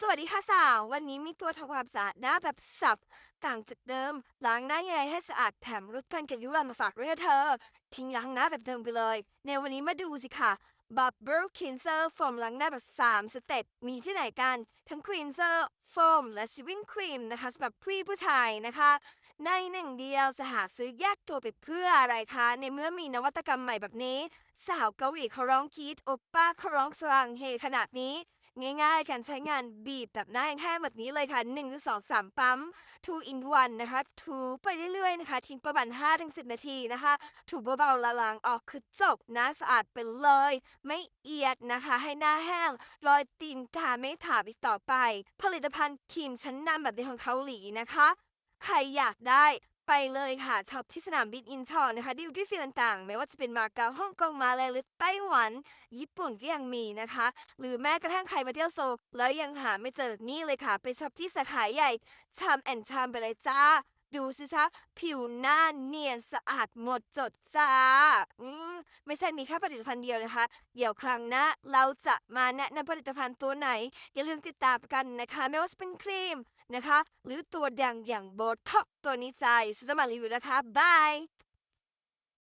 สวัสดีค่ะสาว วันนี้มีตัวทำความสะอาดหน้าแบบสับ ต่างจากเดิม ล้างหน้ายังไงให้สะอาดแถมลดการเกิดริ้วรอยมาฝากด้วยนะเธอ ทิ้งล้างหน้าแบบเดิมไปเลย ในวันนี้มาดูสิค่ะ Bubble Cleanser โฟมล้างหน้าแบบ 3 สเต็ป มีที่ไหนกัน ทั้ง Cleanser โฟมและ Shaving Cream นะคะสำหรับผู้ผู้ชายนะคะ ในหนึ่งเดียวจะหาซื้อแยกตัวไปเพื่ออะไรคะ ในเมื่อมีนวัตกรรมใหม่แบบนี้ สาวเกาหลีเขาร้องกรีดโอปป้าเขาร้องสรังเฮขนาดนี้ ง่ายๆ การใช้งานบีบแบบหน้าแห้งๆแบบนี้เลยค่ะ 1 2 3 ปั๊ม 2 in 1 นะคะ ถูไปเรื่อยๆนะคะ ทิ้งประมาณ 5-10 นาทีนะคะ ถูเบาๆละลางออกคือจบน้าสะอาดไปเลย ไม่เอียดนะคะ ให้หน้าแห้ง รอยตีนกาไม่ถาบอีกต่อไป ผลิตภัณฑ์ครีมชั้นนำแบบนี้ของเกาหลีนะคะ ใครอยากได้ ไปเลยค่ะช็อปที่สนามบินอินชอนนะคะดิวที่ฟิลต่างๆ ไม่ว่าจะเป็นมาเก๊าฮ่องกงมาเลยหรือไต้หวัน ญี่ปุ่นก็ยังมีนะคะ หรือแม้กระทั่งใครมาเที่ยวโซลแล้วยังหาไม่เจอนี่เลยค่ะ ไปช็อปที่สาขาใหญ่ชามแอนชามไปเลยจ้า ดูสิคะผิวหน้าเนียนสะอาดหมดจดจ้า อืมไม่ใช่มีแค่ผลิตภัณฑ์เดียวนะคะ เดี๋ยวครั้งหน้าเราจะมาแนะนำผลิตภัณฑ์ตัวไหน อย่าลืมติดตามกันนะคะ ไม่ว่าจะเป็นครีมนะคะ หรือตัวดังอย่างโบท็อกตัวนี้ใจฉันจะมารีวิวนะคะบาย